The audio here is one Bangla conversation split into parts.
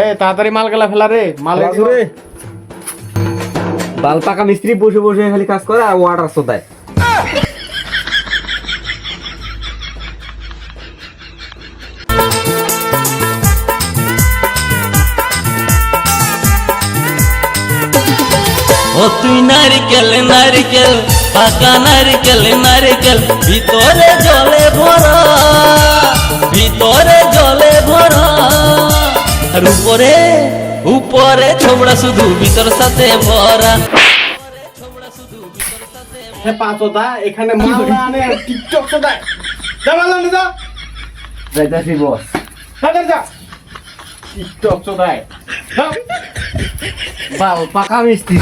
এ তাড়াতাড়ি মাল গেলা ফেলা রে মাল বাল পাকা মিস্ত্রি বসে বসে খালি কাজ করে আর ওয়াটার সোদায়। ও তুই নারকেল নারকেল পাকা নারকেল নারকেল ভিতরে জলে ভরা ভিতরে জলে ভরা। আর উপরে উপরে ছোবড়া শুধু ভিতর সাথে ভরা। হে পাঁচটা এখানে মাল টিকটক সদায় যা মাল যা। যাইতাছি বস। যা যা টিকটক সদায় যা। বাল পাকা মিস্ত্রি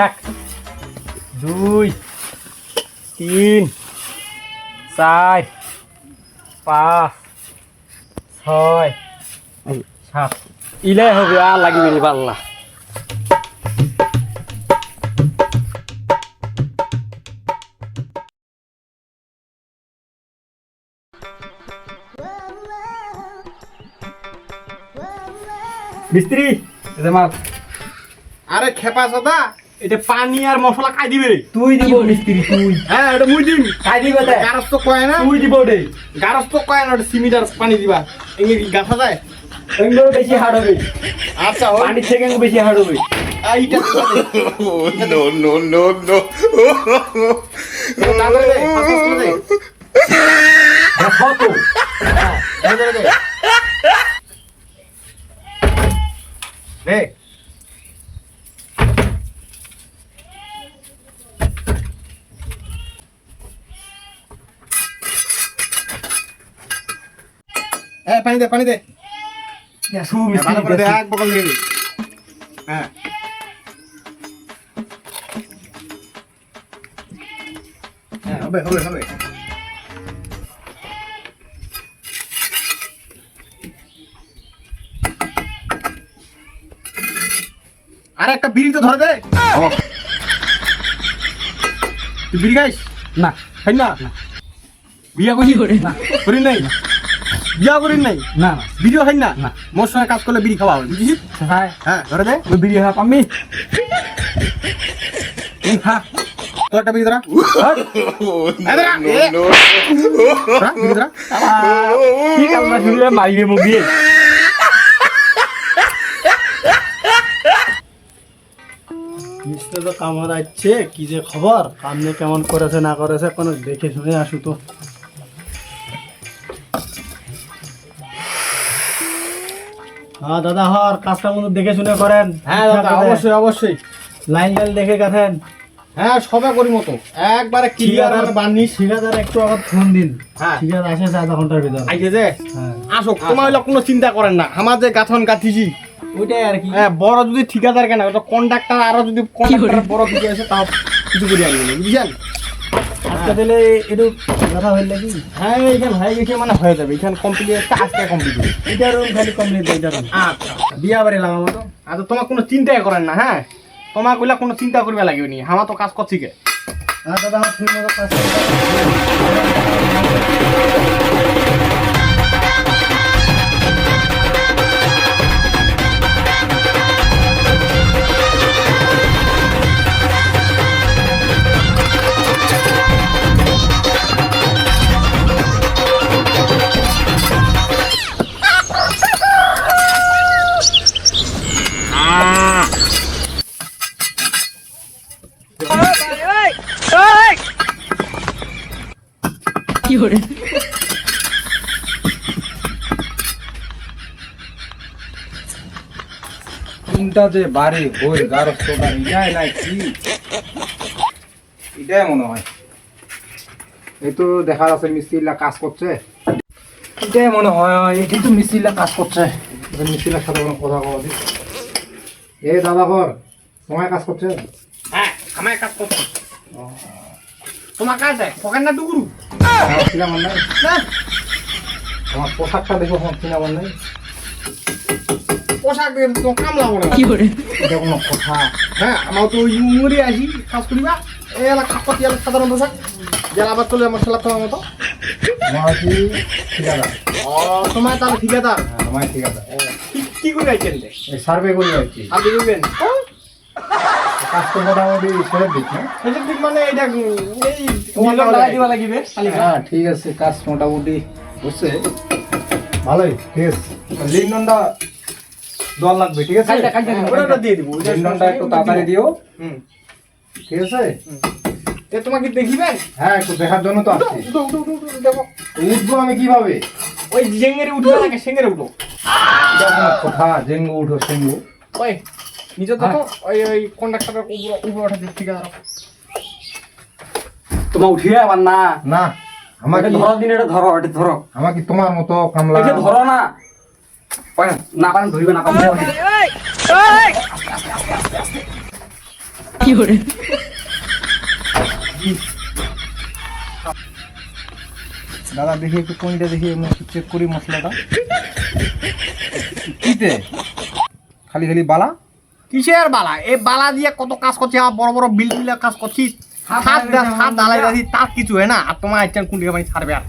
এক, দুই, তিন, চার, পাঁচ, ছয়, সাত। ইলে হবে, আর লাগবে পাল্লা। মিস্ত্রি এটা মাল। আরে খেপা সদা এটা পানি আর মশলা খাই দিবে রে। তুই দিব মিস্ত্রি তুই। হ্যাঁ এটা মুই দিম। খাই দিবে তাই গারস তো কয় না? তুই দিব রে গারস তো কয় না ওটা সিমিটার পানি দিবা। এঙ্গে কি গাথা যায়? এগুলো বেশি হার্ড হবে। আচ্ছা ও পানির থেকে বেশি হার্ড হবে। এইটা no, no, no, no. তাড়াতাড়ি দে পাঁচ করে দে। কত দে এ পানি দে পানি দে। ভালো করে দে এক বকল দিয়ে হ্যাঁ। হ্যাঁ হবে হবে হবে। আরে একটা বিড়ি তো ধরে দে তুই বিড়ি খাইস না খাই না বিয়া করি না করি নাই বিয়া করি নাই না ভিডিও খাই না না। মোর সঙ্গে কাজ করলে বিড়ি খাওয়া হবে বুঝিস হ্যাঁ ধরে দে ওই বিড়ি হ্যাঁ পাম্মি এই খা তোর একটা বিড়ি ধরা Oh, মিস্ত্রি তো কামড় আসছে কি যে খবর? আপনি কেমন করেছে না করেছে কোনো দেখে শুনে আসু তো। হ্যাঁ দাদা হর কাজটা মতো দেখে শুনে করেন। হ্যাঁ দাদা অবশ্যই অবশ্যই। লাইন লাইন দেখে গেছেন? হ্যাঁ সবে করি মতো। একবারে ক্লিয়ার মানে ঠিকাদার একটু আবার ফোন দিন। হ্যাঁ। ঠিকাদার আসে আধা ঘণ্টার ভিতর। আইছে যে? হ্যাঁ। আসো তোমার কোনো চিন্তা করেন না। আমার যে গাথন গাথিছি ওইটাই আর কি। হ্যাঁ বড় যদি ঠিকাদার কেন ওটা কন্ডাক্টর আরও যদি কন্ডাক্টর বড় কিছু আছে তাও কিছু করে আনবেন বুঝছেন? আজকে দিলে একটু কথা কি হ্যাঁ হয়ে গেছে মানে হয়ে যাবে এখানে কমপ্লিট একটা আজকে কমপ্লিট এটা রুম খালি কমপ্লিট এটা রুম আচ্ছা বিয়া বাড়ি লাগাম তো। আচ্ছা তোমার কোনো চিন্তাই করেন না হ্যাঁ? তোমার কইলা কোনো চিন্তা করবে লাগবে নি আমার তো কাজ করছি কে হ্যাঁ দাদা আমার ঠিক মতো কাজ কোনটা যে বাড়ি বই গারস্থ বাড়ি যায় না কি? এটাই মনে হয়। এই তো দেখা যাচ্ছে মিস্ত্রিরা কাজ করছে এটাই মনে হয় এটাই তো মিস্ত্রিরা কাজ করছে মিস্ত্রির সাথে কোনো কথা কওয়া দিই এ দাদা ঘর তোমার কাজ করছে হ্যাঁ আমার কাজ করছি তোমার কাজ দেয় পকেট না টুকুরু চিনা মন নাই আমার পোশাকটা দেখো আমার চিনা মন নাই পোশাক দিয়ে তো কাম লাগবে না এটা কোনো কথা হ্যাঁ আমার তো ওই উমরে আসি কাজ করিবা এই এলাকা করতে গেলে সাধারণ পোশাক জেলা আবার চলে আমার খেলা তোমার মতো আমার কি ঠিকাদার ও তোমার তাহলে ঠিকাদার হ্যাঁ, আমার ঠিকাদার কি- কি করে আইছেন সার্ভে করি কি কাজ তো মোটামুটি ছেড়ে দিক না এটা ঠিক মানে এটা এই তোমার লাগাই দিবা লাগিবে হ্যাঁ ঠিক আছে কাজ মোটামুটি হচ্ছে। ভালোই ঠিক আছে। লিন্ডনটা দল লাগবে ঠিক আছে? ওটা দিয়ে দিব ওটা একটু তাড়াতাড়ি দিও। হুম। ঠিক আছে? এ তোমাকে দেখিবেন হ্যাঁ একটু দেখার জন্য তো আসছি। দেখো। উঠবো আমি কীভাবে? ওই জেঙ্গেরে উঠবে নাকি সেঙ্গেরে উঠো। কথা জেঙ্গু উঠো সেঙ্গু ওই নিজে দেখো ওই ওই কন্ডাক্টরের উপরে উপরে ওঠা ঠিক আছে। তোমার উঠিয়ে আবার না। না আমার এটা কি ধরো দিন এটা ধরো এটা ধরো। আমার কি তোমার মতো কামলা এটা ধরো না। ওই, না পারেন ধরিবে না পারেন দাদা দেখি একটু কোনটা দেখি চেক করি মশলাটা। কিতে? খালি খালি বালা? কিসের বালা? এই বালা দিয়ে কত কাজ করছি আমার বড় বড় বিল বিল্ডিং কাজ করছি। হাত দা- হাত দালাই দাদি তার কিছু হয় না। আর তোমার আইটেম কোন দিকে ছাড়বে আর?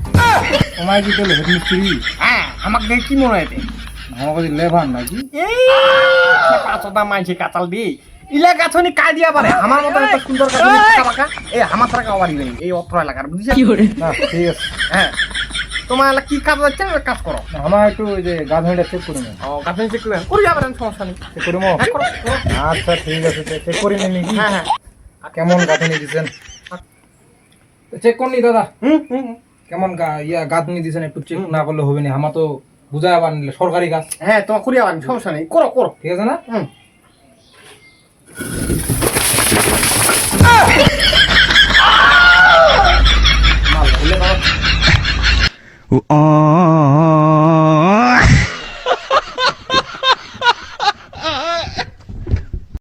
তোমার কি মিস্ত্রি। হ্যাঁ আমাকে দেখে কি মনে হয় এতে? আমার কাছে লেভার নাকি এই পাঁচটা মাইছে কাতাল দিয়ে। ইলা গাছনি কাই দিয়া পারে। আমার মতো একটা সুন্দর কাবাকা এই! আমার ছাড়া নেই। এই অত্র এলাকার বুঝছ? না ঠিক আছে। হ্যাঁ। তোমার কি কাজ হচ্ছে কাজ করো। আমার একটু ওই যে গাধনিটা চেক করে নেব ও গাছনি চেক করবেন করি যাবেন সমস্যা নেই। চেক করে নেব? করো করো। আচ্ছা ঠিক আছে চেক করে নিন হ্যাঁ হ্যাঁ। কেমন গাঁথনি দিছেন? চেক করনি দাদা। হুম হুম। কেমন গা- ইয়া গাঁথনি দিছেন একটু চেক না করলে হবে না। আমার তো বুঝায় আবার নিলে সরকারি কাজ। হ্যাঁ তোমার করি যাবেন সমস্যা নেই। করো করো। ঠিক আছে না? হুম।